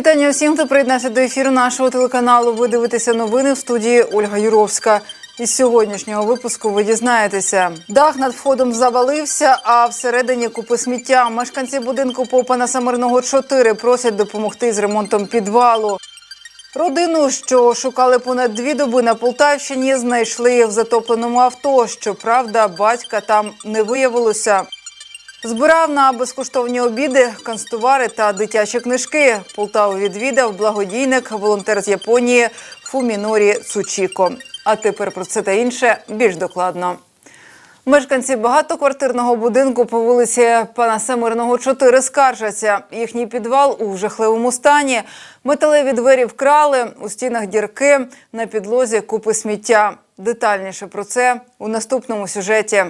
Вітання всім, хто приєднався до ефіру нашого телеканалу. Ви дивитеся новини в студії Ольга Юровська. Із сьогоднішнього випуску ви дізнаєтеся. Дах над входом завалився, а всередині купи сміття. Мешканці будинку Попана Самирного 4 просять допомогти з ремонтом підвалу. Родину, що шукали понад дві доби на Полтавщині, знайшли в затопленому авто. Щоправда, батька там не виявилося. Збирав на безкоштовні обіди, канцтовари та дитячі книжки. Полтаву відвідав благодійник, волонтер з Японії Фумінорі Цучіко. А тепер про це та інше більш докладно. Мешканці багатоквартирного будинку по вулиці Пана Семирного 4 скаржаться. Їхній підвал у жахливому стані. Металеві двері вкрали, у стінах дірки, на підлозі купи сміття. Детальніше про це у наступному сюжеті.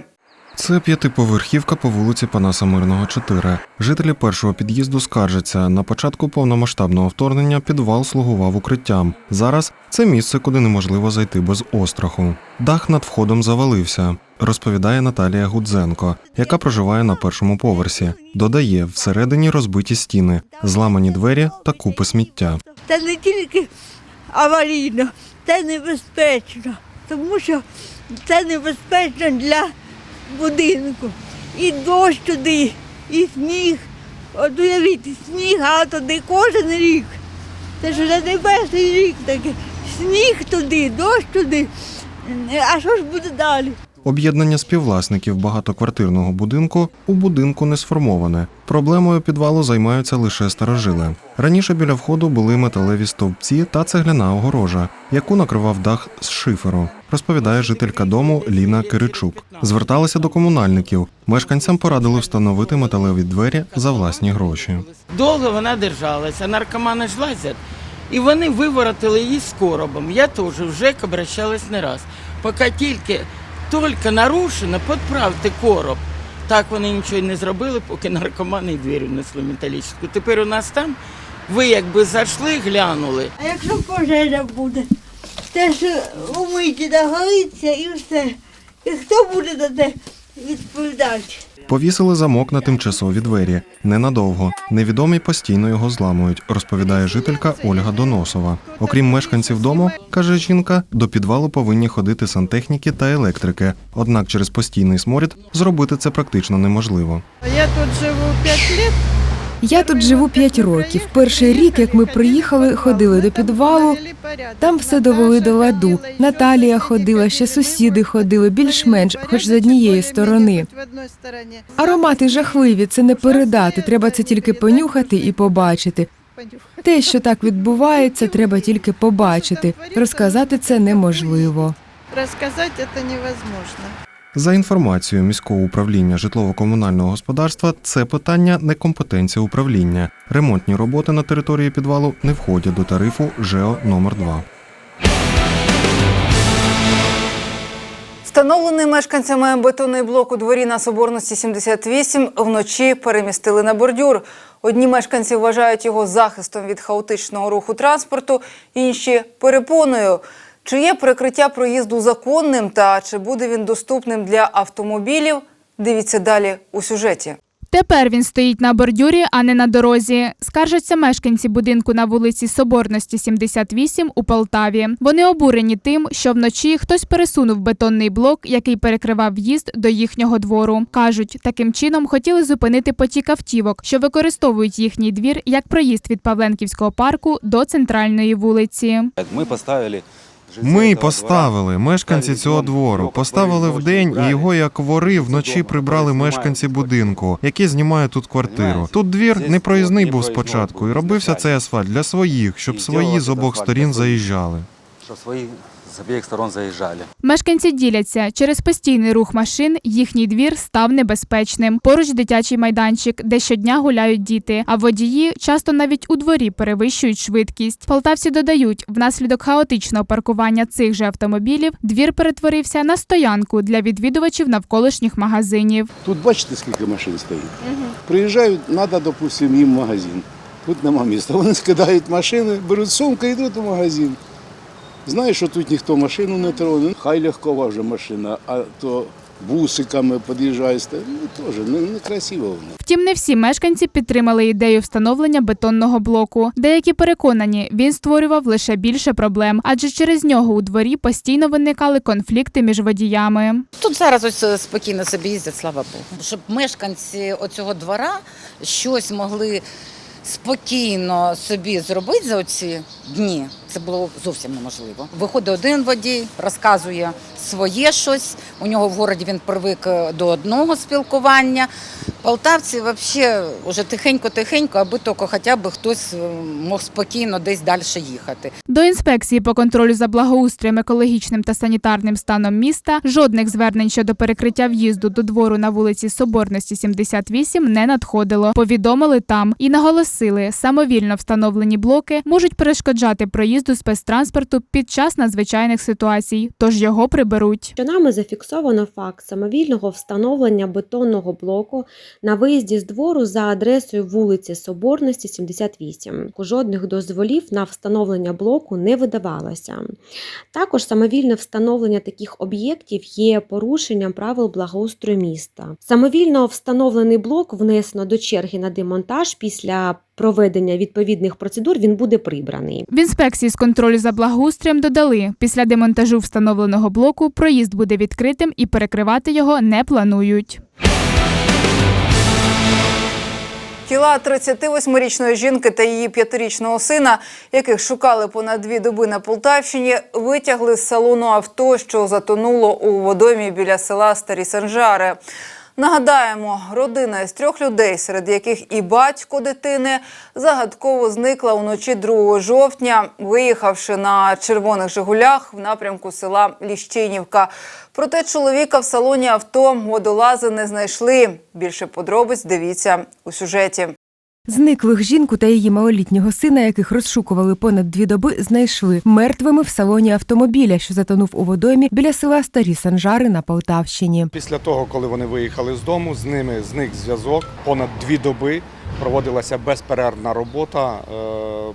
Це п'ятиповерхівка по вулиці Панаса Мирного, 4. Жителі першого під'їзду скаржаться. На початку повномасштабного вторгнення підвал слугував укриттям. Зараз це місце, куди неможливо зайти без остраху. Дах над входом завалився, розповідає Наталія Гудзенко, яка проживає на першому поверсі. Додає, всередині розбиті стіни, зламані двері та купи сміття. Це не тільки аварійно, це небезпечно, тому що це небезпечно для будинку. І дощ туди, і сніг. От уявіть, сніг, а туди кожен рік. Це ж вже не рік такий. Сніг туди, дощ туди. А що ж буде далі? Об'єднання співвласників багатоквартирного будинку у будинку не сформоване. Проблемою підвалу займаються лише старожили. Раніше біля входу були металеві стовпці та цегляна огорожа, яку накривав дах з шиферу, розповідає жителька дому Ліна Киричук. Зверталися до комунальників. Мешканцям порадили встановити металеві двері за власні гроші. Довго вона держалася, наркомани ж лазять. І вони виворотили її з коробом. Я теж в ЖЕК обращалась не раз. Поки тільки, тільки нарушено, підправте короб. Так вони нічого не зробили, поки наркомани і двері внесли металічну. Тепер у нас там, ви якби зайшли, глянули. А якщо пожежа буде, те ж умиті догориться і все. І хто буде за це відповідати? Повісили замок на тимчасові двері. Ненадовго. Невідомі постійно його зламують, розповідає жителька Ольга Доносова. Окрім мешканців дому, каже жінка, до підвалу повинні ходити сантехніки та електрики. Однак через постійний сморід зробити це практично неможливо. Я тут живу 5 лет. Я тут живу 5 років. Перший рік, як ми приїхали, ходили до підвалу. Там все довели до ладу. Наталія ходила, ще сусіди ходили, більш-менш, хоч з однієї сторони. Аромати жахливі, це не передати. Треба це тільки понюхати і побачити. Те, що так відбувається, треба тільки побачити. Розказати це неможливо. Рассказать это невозможно. За інформацією міського управління житлово-комунального господарства, це питання не компетенція управління. Ремонтні роботи на території підвалу не входять до тарифу ЖЕО номер 2 Встановлений мешканцями бетонний блок у дворі на Соборності 78 вночі перемістили на бордюр. Одні мешканці вважають його захистом від хаотичного руху транспорту, інші перепоною. Чи є прикриття проїзду законним та чи буде він доступним для автомобілів? Дивіться далі у сюжеті. Тепер він стоїть на бордюрі, а не на дорозі. Скаржаться мешканці будинку на вулиці Соборності, 78 у Полтаві. Вони обурені тим, що вночі хтось пересунув бетонний блок, який перекривав в'їзд до їхнього двору. кажуть, таким чином хотіли зупинити потік автівок, що використовують їхній двір як проїзд від Павленківського парку до центральної вулиці. Ми поставили. Ми поставили мешканці цього двору, поставили вдень, і його як вори вночі прибрали мешканці будинку, які знімають тут квартиру. Тут двір не проїзний був спочатку, і робився цей асфальт для своїх, щоб свої з обох сторін заїжджали. З обох сторон заїжджали. Мешканці діляться через постійний рух машин. Їхній двір став небезпечним. Поруч дитячий майданчик, де щодня гуляють діти. А водії часто навіть у дворі перевищують швидкість. Полтавці додають, внаслідок хаотичного паркування цих же автомобілів двір перетворився на стоянку для відвідувачів навколишніх магазинів. Тут бачите, скільки машин стоїть. Приїжджають, треба, допустимо, їм в магазин. Тут нема міста. Вони скидають машини, беруть сумку і йдуть в магазин. Знаєш, що тут ніхто машину не троне. Хай легкова вже машина, а то бусиками під'їжджають. Ну, теж не, некрасиво воно. Втім, не всі мешканці підтримали ідею встановлення бетонного блоку. Деякі переконані, він створював лише більше проблем, адже через нього у дворі постійно виникали конфлікти між водіями. Тут зараз ось е, спокійно собі їздять, слава Богу. Щоб мешканці оцього двора щось могли спокійно собі зробити за оці дні, це було зовсім неможливо. Виходить один водій, розказує своє щось. У нього в городі він привик е, до одного спілкування. Полтавці взагалі вже тихенько-тихенько, аби тільки хоча б хтось е, мог спокійно десь далі їхати. До інспекції по контролю за благоустроєм, екологічним та санітарним станом міста жодних звернень щодо перекриття в'їзду до двору на вулиці Соборності 78 не надходило. Повідомили там і наголосили, самовільно встановлені блоки можуть перешкоджати проїзду спецтранспорту під час надзвичайних ситуацій, тож його приберуть. що нами зафіксовано факт самовільного встановлення бетонного блоку на виїзді з двору за адресою вулиці Соборності, 78. Жодних дозволів на встановлення блоку не видавалося. Також самовільне встановлення таких об'єктів є порушенням правил благоустрою міста. Самовільно встановлений блок внесено до черги на демонтаж після проведення відповідних процедур він буде прибраний. В інспекції з контролю за благоустроєм додали, після демонтажу встановленого блоку проїзд буде відкритим і перекривати його не планують. Тіла 38-річної жінки та її п'ятирічного сина, яких шукали понад дві доби на Полтавщині, витягли з салону авто, що затонуло у водоймі біля села Старі Санжари. Нагадаємо, родина із трьох людей, серед яких і батько дитини, загадково зникла уночі 2 жовтня, виїхавши на червоних Жигулях в напрямку села Ліщинівка. Проте чоловіка в салоні авто водолази не знайшли. Більше подробиць дивіться у сюжеті. Зниклих жінку та її малолітнього сина, яких розшукували понад дві доби, знайшли мертвими в салоні автомобіля, що затонув у водоймі біля села Старі Санжари на Полтавщині. Після того, коли вони виїхали з дому, з ними зник зв'язок. Понад дві доби проводилася безперервна робота е,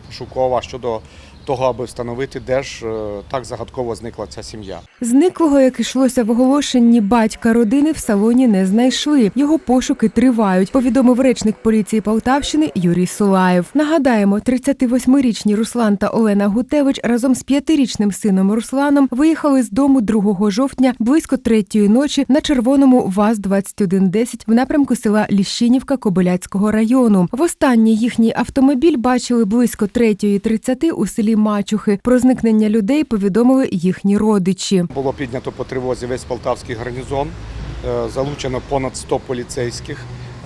пошукова щодо того, аби встановити, де ж е, так загадково зникла ця сім'я. Зниклого, як ішлося в оголошенні, батька родини в салоні не знайшли. Його пошуки тривають. Повідомив речник поліції Полтавщини Юрій Сулаєв. Нагадаємо, 38-річні Руслан та Олена Гутевич разом з п'ятирічним сином Русланом виїхали з дому 2 жовтня близько третьої ночі на червоному ВАЗ 2110 в напрямку села Ліщинівка Кобиляцького району. Востаннє їхній автомобіль бачили близько 3.30 у селі Мачухи. Про зникнення людей повідомили їхні родичі. Було піднято по тривозі весь полтавський гарнізон, е, залучено понад 100 поліцейських.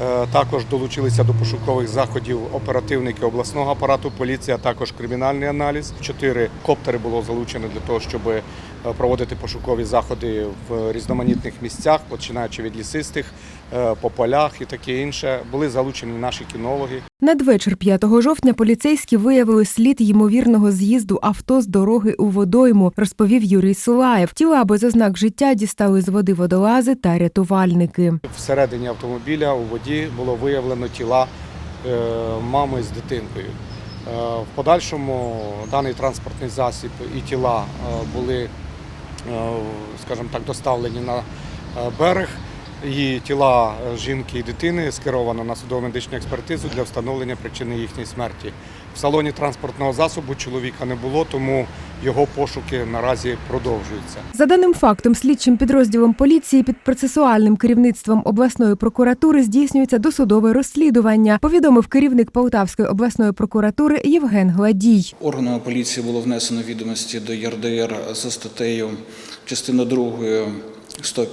Е, Також долучилися до пошукових заходів оперативники обласного апарату, поліція, також кримінальний аналіз. Чотири коптери було залучено для того, щоб е, проводити пошукові заходи в різноманітних місцях, починаючи від лісистих, по полях і таке інше. Були залучені наші кінологи. Надвечір 5 жовтня поліцейські виявили слід ймовірного з'їзду авто з дороги у водойму, розповів Юрій Сулаєв. Тіла без ознак життя дістали з води водолази та рятувальники. Всередині автомобіля у воді було виявлено тіла е, мами з дитинкою. Е, В подальшому даний транспортний засіб і тіла е, були, е, скажімо так, доставлені на е, берег. І тіла жінки і дитини скеровано на судово-медичну експертизу для встановлення причини їхньої смерті. В салоні транспортного засобу чоловіка не було, тому його пошуки наразі продовжуються. За даним фактом, слідчим підрозділом поліції під процесуальним керівництвом обласної прокуратури здійснюється досудове розслідування. Повідомив керівник Полтавської обласної прокуратури Євген Гладій. Органами поліції було внесено відомості до ЄРДР за статтею частина 2 100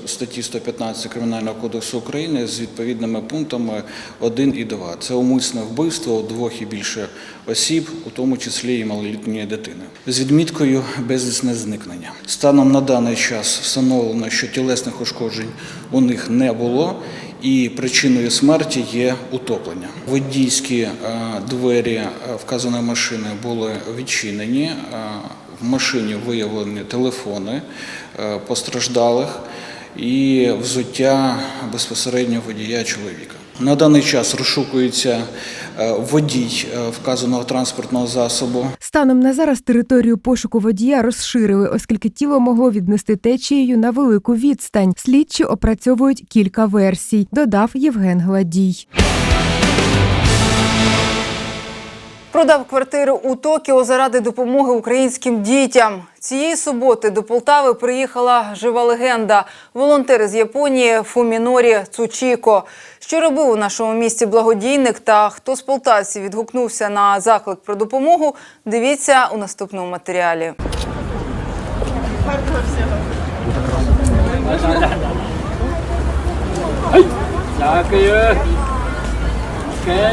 статті 115 Кримінального кодексу України з відповідними пунктами 1 і 2. Це умисне вбивство двох і більше осіб, у тому числі і малолітньої дитини, з відміткою безвісне зникнення. Станом на даний час встановлено, що тілесних ушкоджень у них не було. І причиною смерті є утоплення. Водійські е, двері е, вказаної машини були відчинені. В машині виявлені телефони е, постраждалих і взуття безпосередньо водія чоловіка. На даний час розшукується е, водій е, вказаного транспортного засобу. Станом на зараз територію пошуку водія розширили, оскільки тіло могло віднести течією на велику відстань. Слідчі опрацьовують кілька версій, додав Євген Гладій. Продав квартиру у Токіо заради допомоги українським дітям. Цієї суботи до Полтави приїхала жива легенда. Волонтер з Японії Фумінорі Цучіко. Що робив у нашому місті благодійник та хто з полтавців відгукнувся на заклик про допомогу? Дивіться у наступному матеріалі.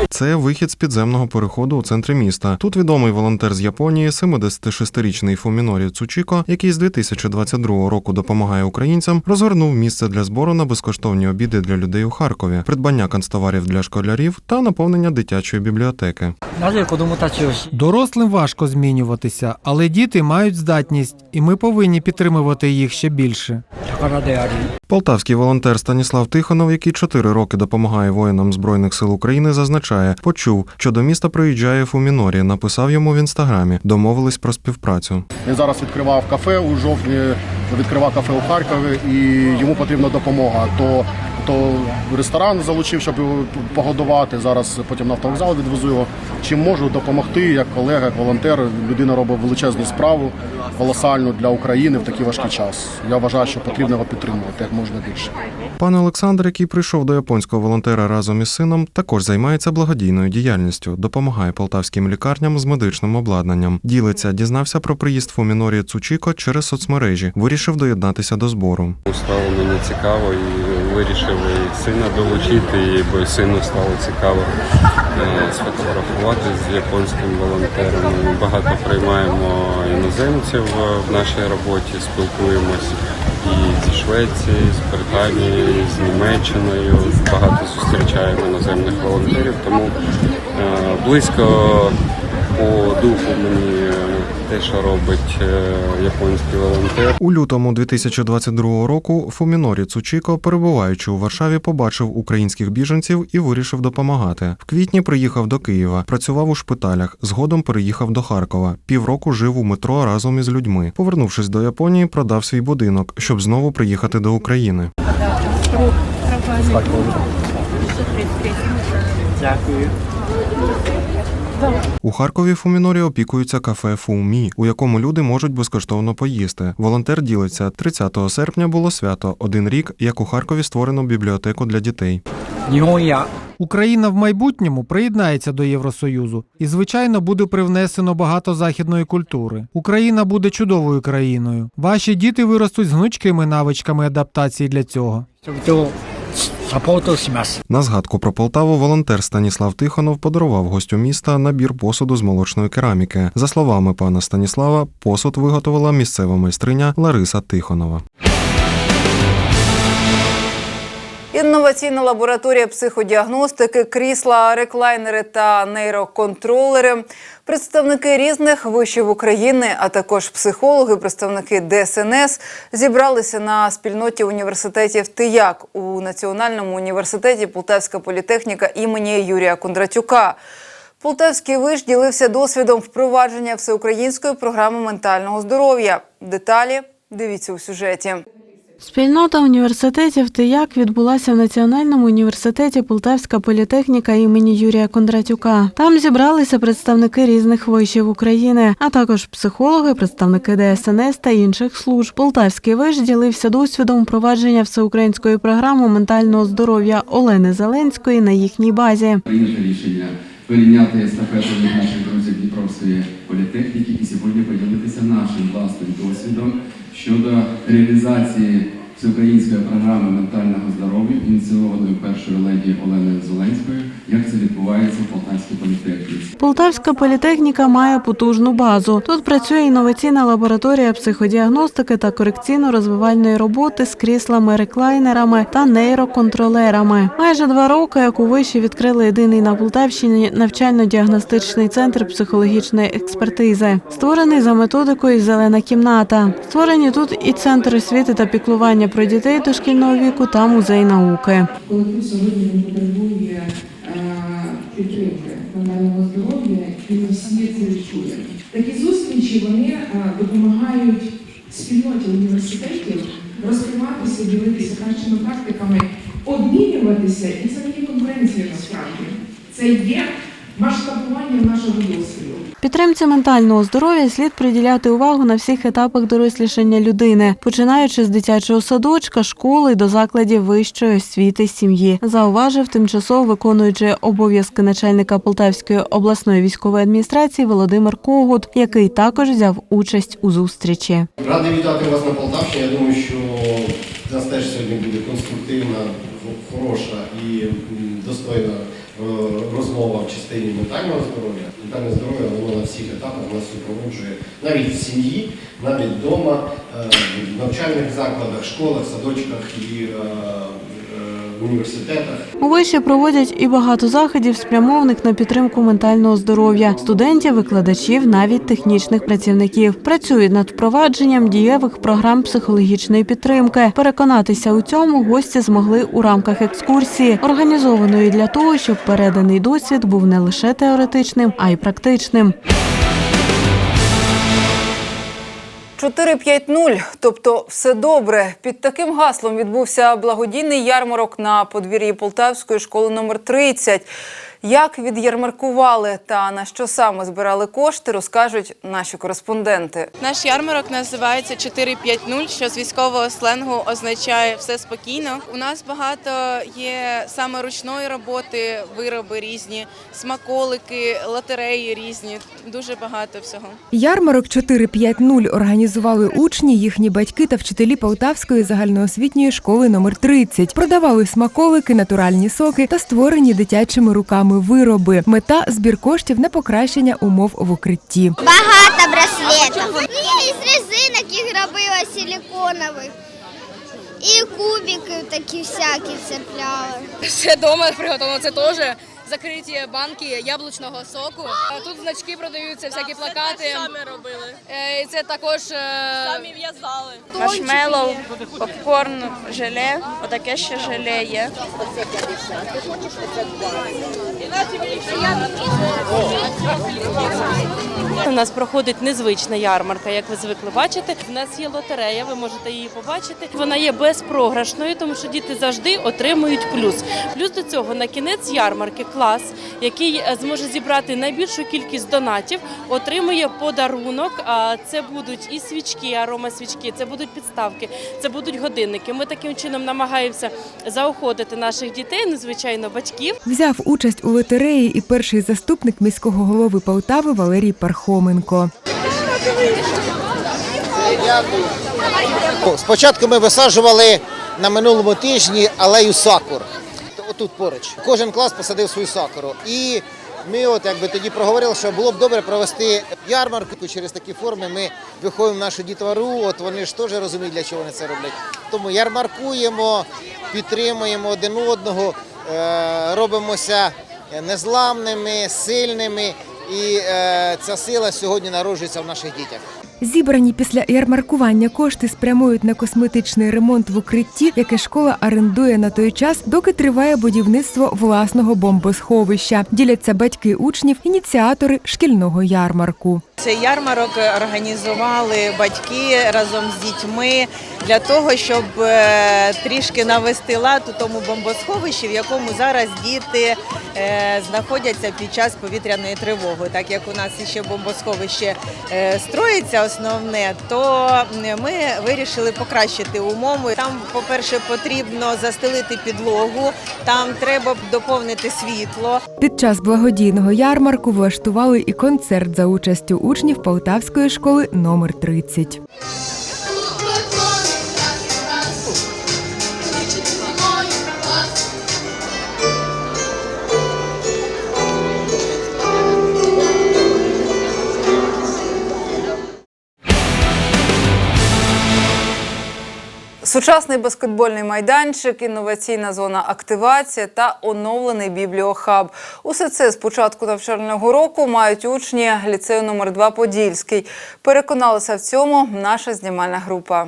Це вихід з підземного переходу у центрі міста. Тут відомий волонтер з Японії, 76-річний Фумінорі Цучіко, який з 2022 року допомагає українцям, розгорнув місце для збору на безкоштовні обіди для людей у Харкові, придбання канцтоварів для школярів та наповнення дитячої бібліотеки. Дорослим важко змінюватися, але діти мають здатність, і ми повинні підтримувати їх ще більше. Полтавський волонтер Станіслав Тихонов, який чотири роки допомагає воїнам збройних сил України, зазначає, почув, що до міста приїжджає Фумінорі. Написав йому в інстаграмі, домовились про співпрацю. Він зараз відкривав кафе у жовтні, відкривав кафе у Харкові, і йому потрібна допомога. То то ресторан залучив, щоб його погодувати. Зараз потім на автовокзал відвезу його. Чим можу допомогти, як колега, як волонтер. Людина робить величезну справу, колосальну для України в такий важкий час. Я вважаю, що потрібно його підтримувати як можна більше. Пан Олександр, який прийшов до японського волонтера разом із сином, також займається благодійною діяльністю, допомагає полтавським лікарням з медичним обладнанням. Ділиться, дізнався про приїзд Фумінорі Цучіко через соцмережі, вирішив доєднатися до збору. Стало мені цікаво і вирішив і сина долучити, і бо сину стало цікаво е, сфотографувати з японським волонтером. Ми багато приймаємо іноземців в нашій роботі, спілкуємось і зі Швеції, з Британії, з Німеччиною. Багато зустрічаємо іноземних волонтерів, тому е, близько по духу мені те, що робить е, японський волонтер. У лютому 2022 року Фумінорі Цучіко, перебуваючи у Варшаві, побачив українських біженців і вирішив допомагати. В квітні приїхав до Києва, працював у шпиталях. Згодом переїхав до Харкова. Півроку жив у метро разом із людьми. Повернувшись до Японії, продав свій будинок, щоб знову приїхати до України. Дякую. У Харкові Фумінорі опікується кафе Фумі, у якому люди можуть безкоштовно поїсти. Волонтер ділиться 30 серпня було свято. Один рік, як у Харкові створено бібліотеку для дітей. Україна в майбутньому приєднається до Євросоюзу і, звичайно, буде привнесено багато західної культури. Україна буде чудовою країною. Ваші діти виростуть з гнучкими навичками адаптації для цього. На згадку про Полтаву волонтер Станіслав Тихонов подарував гостю міста набір посуду з молочної кераміки. За словами пана Станіслава, посуд виготовила місцева майстриня Лариса Тихонова. Інноваційна лабораторія психодіагностики, крісла, реклайнери та нейроконтролери, представники різних вишів України, а також психологи, представники ДСНС зібралися на спільноті університетів ТИЯК у Національному університеті Полтавська політехніка імені Юрія Кондратюка. Полтавський виш ділився досвідом впровадження всеукраїнської програми ментального здоров'я. Деталі дивіться у сюжеті. Спільнота університетів ТИЯК відбулася в Національному університеті Полтавська політехніка імені Юрія Кондратюка. Там зібралися представники різних вишів України, а також психологи, представники ДСНС та інших служб. Полтавський виш ділився досвідом впровадження всеукраїнської програми ментального здоров'я Олени Зеленської на їхній базі. прийнято рішення перейняти естафету від наших друзів Дніпровської політехніки і сьогодні поділитися нашим власним досвідом щодо реалізації всеукраїнської програми ментального здоров'я, ініційованої першою леді Оленою Зеленською, як це відбувається в Полтавській політехніці. Полтавська політехніка має потужну базу. Тут працює інноваційна лабораторія психодіагностики та корекційно-розвивальної роботи з кріслами, реклайнерами та нейроконтролерами. Майже два роки, як у виші відкрили єдиний на Полтавщині навчально-діагностичний центр психологічної експертизи, створений за методикою Зелена кімната. Створені тут і центр освіти та піклування про дітей дошкільного віку та музей науки. Колектив сьогодні не потребує підтримки ментального здоров'я, і ми всі це відчуємо. Такі зустрічі вони е, допомагають спільноті університетів розкриватися, ділитися кращими практиками, обмінюватися, і це не є конкуренція насправді. Це є масштабування нашого досвіду. Підтримці ментального здоров'я слід приділяти увагу на всіх етапах дорослішання людини, починаючи з дитячого садочка, школи до закладів вищої освіти сім'ї, зауважив тимчасово виконуючи обов'язки начальника Полтавської обласної військової адміністрації Володимир Когут, який також взяв участь у зустрічі. Радий вітати вас на Полтавщині. Я думаю, що нас теж сьогодні буде конструктивна, хороша і достойна розмова в частині ментального здоров'я. Ментальне здоров'я воно на всіх етапах нас супроводжує навіть в сім'ї, навіть вдома, е, в навчальних закладах, школах, садочках і е, е, університетах. У виші проводять і багато заходів, спрямованих на підтримку ментального здоров'я студентів, викладачів, навіть технічних працівників. Працюють над впровадженням дієвих програм психологічної підтримки. Переконатися у цьому гості змогли у рамках екскурсії, організованої для того, щоб переданий досвід був не лише теоретичним, а й практичним. 4-5-0, тобто все добре. Під таким гаслом відбувся благодійний ярмарок на подвір'ї Полтавської школи номер 30. Як відярмаркували та на що саме збирали кошти, розкажуть наші кореспонденти. Наш ярмарок називається 450, що з військового сленгу означає все спокійно. У нас багато є саме ручної роботи, вироби різні, смаколики, лотереї різні. Дуже багато всього. Ярмарок 450 організували учні, їхні батьки та вчителі Полтавської загальноосвітньої школи номер 30. Продавали смаколики, натуральні соки та створені дитячими руками вироби. Мета збір коштів на покращення умов в укритті. Багато браслетів. І з резинок їх робила силиконових. І кубики такі всякі цепляли. Все вдома приготовлено. Це теж закриті банки яблучного соку. Тут значки продаються, всякі плакати. Самі робили. І це також самі в'язали. Маршмеллоу, попкорн, желе. Отаке ще желе є. У нас проходить незвична ярмарка, як ви звикли бачити. У нас є лотерея, ви можете її побачити. Вона є безпрограшною, тому що діти завжди отримують плюс. Плюс до цього на кінець ярмарки клас, який е, зможе зібрати найбільшу кількість донатів, отримує подарунок. Це будуть і свічки, аромасвічки, це будуть підставки, це будуть годинники. Ми таким чином намагаємося заохотити наших дітей, ну звичайно, батьків. Взяв участь у лотереї і перший заступник міського голови Полтави Валерій Пархоменко. Спочатку ми висаджували на минулому тижні алею сакур. Отут поруч. Кожен клас посадив свою сакуру. І ми от якби тоді проговорили, що було б добре провести ярмарку через такі форми. Ми виходимо в нашу дітвору, от вони ж теж розуміють, для чого вони це роблять. Тому ярмаркуємо, підтримуємо один одного, е, робимося незламними, сильними. І е, ця сила сьогодні народжується в наших дітях. Зібрані після ярмаркування кошти спрямують на косметичний ремонт в укритті, яке школа орендує на той час, доки триває будівництво власного бомбосховища. Діляться батьки учнів, ініціатори шкільного ярмарку. Цей ярмарок організували батьки разом з дітьми для того, щоб е, трішки навести лад у тому бомбосховищі, в якому зараз діти е, знаходяться під час повітряної тривоги. Так як у нас ще бомбосховище е, строїться основне, то ми вирішили покращити умови. Там, по-перше, потрібно застелити підлогу, там треба доповнити світло. Під час благодійного ярмарку влаштували і концерт за участю учнів Полтавської школи номер 30. Сучасний баскетбольний майданчик, інноваційна зона активація та оновлений бібліохаб. Усе це з початку навчального року мають учні ліцею номер 2 Подільський. Переконалася в цьому наша знімальна група.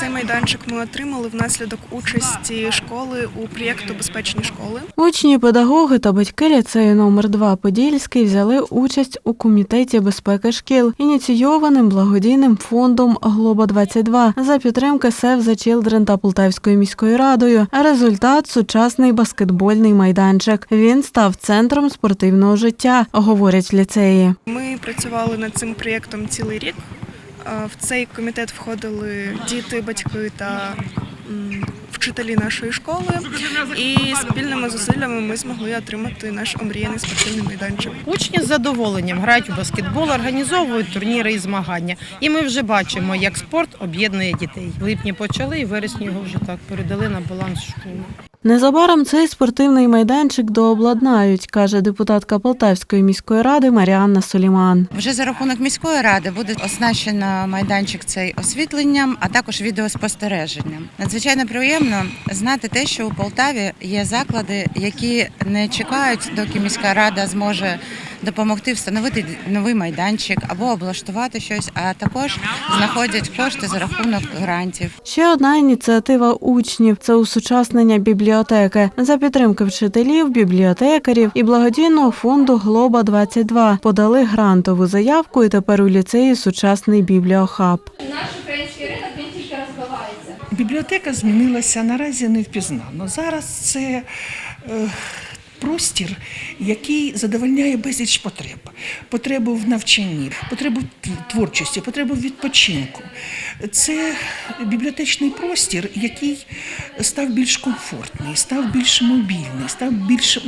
Цей майданчик ми отримали внаслідок участі школи у проєкту Безпечні школи. Учні, педагоги та батьки ліцею номер 2 Подільський взяли участь у комітеті безпеки шкіл, ініційованим благодійним фондом Глоба 22 за підтримки Save the Children та Полтавською міською радою. Результат сучасний баскетбольний майданчик. Він став центром спортивного життя, говорять в ліцеї. Ми працювали над цим проєктом цілий рік. В цей комітет входили діти, батьки та вчителі нашої школи. І спільними зусиллями ми змогли отримати наш омріяний спортивний майданчик. Учні з задоволенням грають у баскетбол, організовують турніри і змагання. І ми вже бачимо, як спорт об'єднує дітей. В липні почали і вересні його вже так передали на баланс школи. Незабаром цей спортивний майданчик дообладнають, каже депутатка Полтавської міської ради Маріанна Соліман. Вже за рахунок міської ради буде оснащено майданчик цей освітленням, а також відеоспостереженням. Надзвичайно приємно знати те, що у Полтаві є заклади, які не чекають, доки міська рада зможе допомогти встановити новий майданчик або облаштувати щось, а також знаходять кошти за рахунок грантів. Ще одна ініціатива учнів це усучаснення бібліотеки за підтримки вчителів, бібліотекарів і благодійного фонду Глоба 22 подали грантову заявку, і тепер у ліцеї сучасний бібліохаб. Наш український ринок він тільки розвивається. Бібліотека змінилася наразі не впізнано. Зараз це е, простір, який задовольняє безліч потреб. Потребу в навчанні, потребу в творчості, потребу в відпочинку. Це бібліотечний простір, який став більш комфортний, став більш мобільний, став більш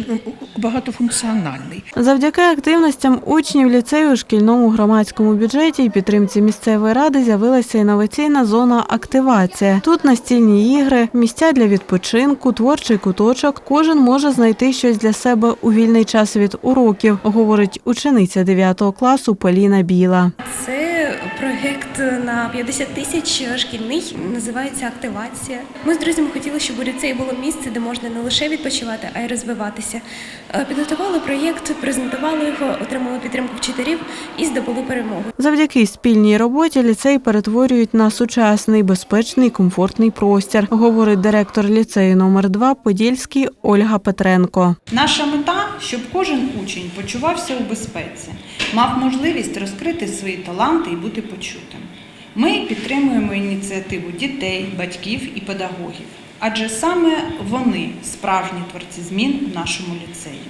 багатофункціональний. Завдяки активностям учнів ліцею у шкільному громадському бюджеті і підтримці місцевої ради з'явилася інноваційна зона активація. Тут настільні ігри, місця для відпочинку, творчий куточок. Кожен може знайти щось для себе у вільний час від уроків, говорить учениця 9 класу Поліна Біла. Це проєкт на 50 тисяч шкільний, називається активація. Ми з друзями хотіли, щоб у ліцеї було місце, де можна не лише відпочивати, а й розвиватися. Е, Підготували проєкт, презентували його, отримали підтримку вчителів і здобули перемогу. Завдяки спільній роботі ліцей перетворюють на сучасний, безпечний, комфортний простір, говорить директор ліцею номер 2 Подільський Ольга Петренко. Наша мета, щоб кожен учень почувався у безпеці, мав можливість розкрити свої таланти і бути почутим. Ми підтримуємо ініціативу дітей, батьків і педагогів, адже саме вони справжні творці змін в нашому ліцеї.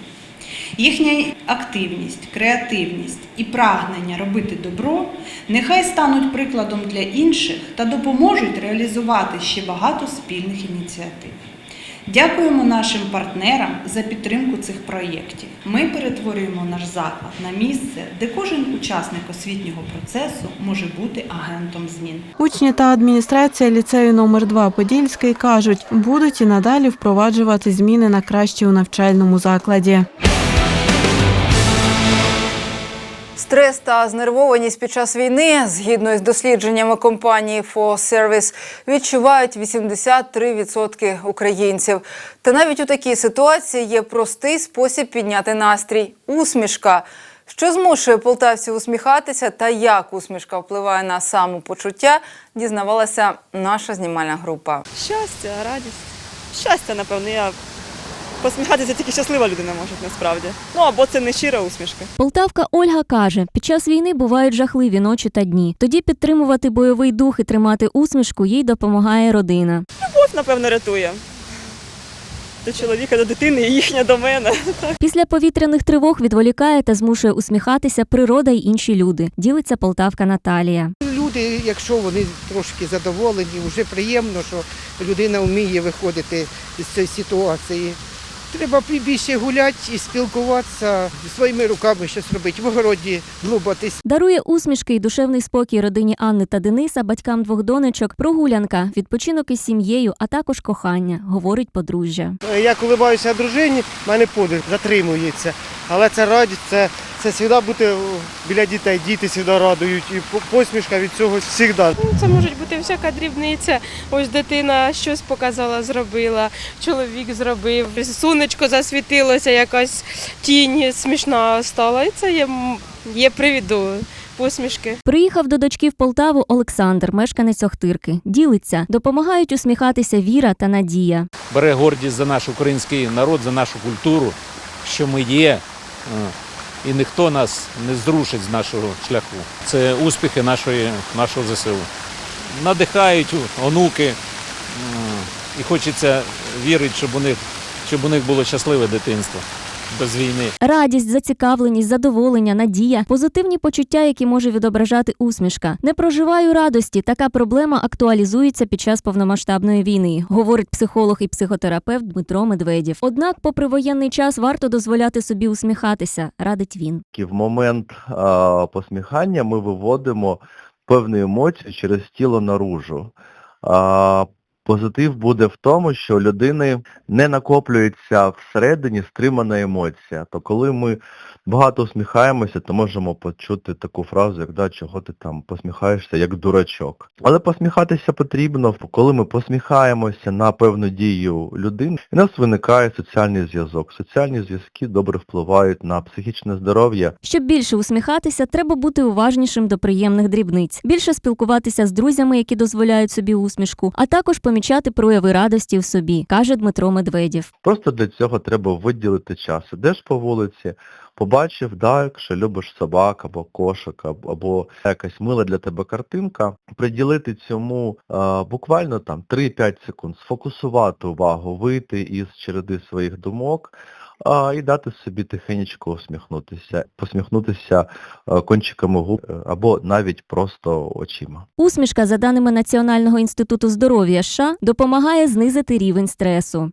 Їхня активність, креативність і прагнення робити добро нехай стануть прикладом для інших та допоможуть реалізувати ще багато спільних ініціатив. Дякуємо нашим партнерам за підтримку цих проєктів. Ми перетворюємо наш заклад на місце, де кожен учасник освітнього процесу може бути агентом змін. Учні та адміністрація ліцею номер 2 Подільський кажуть, будуть і надалі впроваджувати зміни на краще у навчальному закладі. Стрес та знервованість під час війни, згідно із дослідженнями компанії Service, відчувають 83% українців. Та навіть у такій ситуації є простий спосіб підняти настрій усмішка. Що змушує полтавців усміхатися та як усмішка впливає на самопочуття, дізнавалася наша знімальна група. Щастя, радість. Щастя, напевно, я посміхатися тільки щаслива людина може насправді. Ну або це не щира усмішка. Полтавка Ольга каже, під час війни бувають жахливі ночі та дні. Тоді підтримувати бойовий дух і тримати усмішку їй допомагає родина. Любов, напевно, рятує. До чоловіка, до дитини, і їхня до мене. Після повітряних тривог відволікає та змушує усміхатися природа й інші люди. Ділиться полтавка Наталія. Люди, якщо вони трошки задоволені, вже приємно, що людина вміє виходити з цієї ситуації. Треба більше гуляти і спілкуватися, своїми руками щось робити, в огороді глубатись. Дарує усмішки і душевний спокій родині Анни та Дениса, батькам двох донечок, прогулянка, відпочинок із сім'єю, а також кохання, говорить подружжя. Я коли баюся дружині, в мене подих затримується. Але це радість, це, це завжди бути біля дітей. Діти завжди радують. І по- посмішка від цього завжди. Ну, Це можуть бути всяка дрібниця. Ось дитина щось показала, зробила, чоловік зробив, сонечко засвітилося, якась тінь смішна стала. І це є, є привід до посмішки. Приїхав до дочки в Полтаву Олександр, мешканець Охтирки. Ділиться, допомагають усміхатися Віра та Надія. бере гордість за наш український народ, за нашу культуру, що ми є, і ніхто нас не зрушить з нашого шляху. Це успіхи нашої, нашого ЗСУ. Надихають онуки, і хочеться вірити, щоб у них, щоб у них було щасливе дитинство без війни. Радість, зацікавленість, задоволення, надія, позитивні почуття, які може відображати усмішка. Не проживаю радості. Така проблема актуалізується під час повномасштабної війни, говорить психолог і психотерапевт Дмитро Медведєв. Однак, попри воєнний час, варто дозволяти собі усміхатися, радить він. В момент а, посміхання ми виводимо певні емоції через тіло наружу. А, позитив буде в тому, що у людини не накоплюється всередині стримана емоція. То коли ми багато усміхаємося, то можемо почути таку фразу, як да, чого ти там посміхаєшся, як дурачок. Але посміхатися потрібно, коли ми посміхаємося на певну дію людини, і у нас виникає соціальний зв'язок. Соціальні зв'язки добре впливають на психічне здоров'я. Щоб більше усміхатися, треба бути уважнішим до приємних дрібниць, більше спілкуватися з друзями, які дозволяють собі усмішку, а також помічати прояви радості в собі, каже Дмитро Медведєв. Просто для цього треба виділити час. Ідеш по вулиці, побачив, да, якщо любиш собак або кошик, або, якась мила для тебе картинка, приділити цьому е, буквально там 3-5 секунд, сфокусувати увагу, вийти із череди своїх думок а, і дати собі тихенечко усміхнутися, посміхнутися е, кончиками губ е, або навіть просто очима. Усмішка, за даними Національного інституту здоров'я США, допомагає знизити рівень стресу.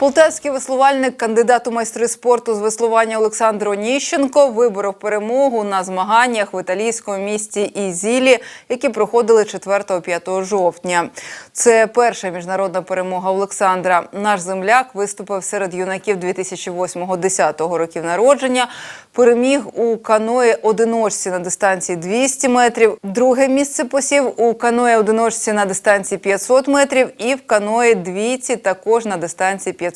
Полтавський веслувальник, кандидат у майстри спорту з веслування Олександр Оніщенко виборов перемогу на змаганнях в італійському місті Ізілі, які проходили 4-5 жовтня. Це перша міжнародна перемога Олександра. Наш земляк виступив серед юнаків 2008-10 років народження. Переміг у каної одиночці на дистанції 200 метрів. Друге місце посів у каної одиночці на дистанції 500 метрів і в каної двійці також на дистанції 500 метрів.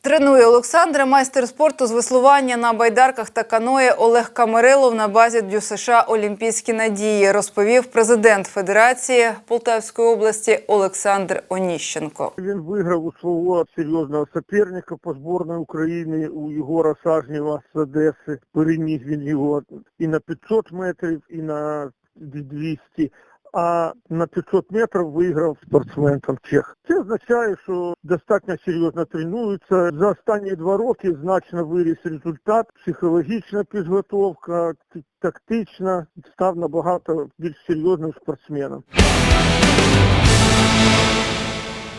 Тренує Олександра майстер спорту з веслування на байдарках та каної Олег Камерилов на базі ДЮСШ Олімпійські надії, розповів президент Федерації Полтавської області Олександр Оніщенко. Він виграв у свого серйозного суперника по зборної України у Єгора Сажнєва з Одеси. Переміг він його і на 500 метрів, і на 200. А на 500 метрів виграв спортсмен там чех. Це означає, що достатньо серйозно тренуються. За останні два роки значно виріс результат, психологічна підготовка, тактична, став набагато більш серйозним спортсменом.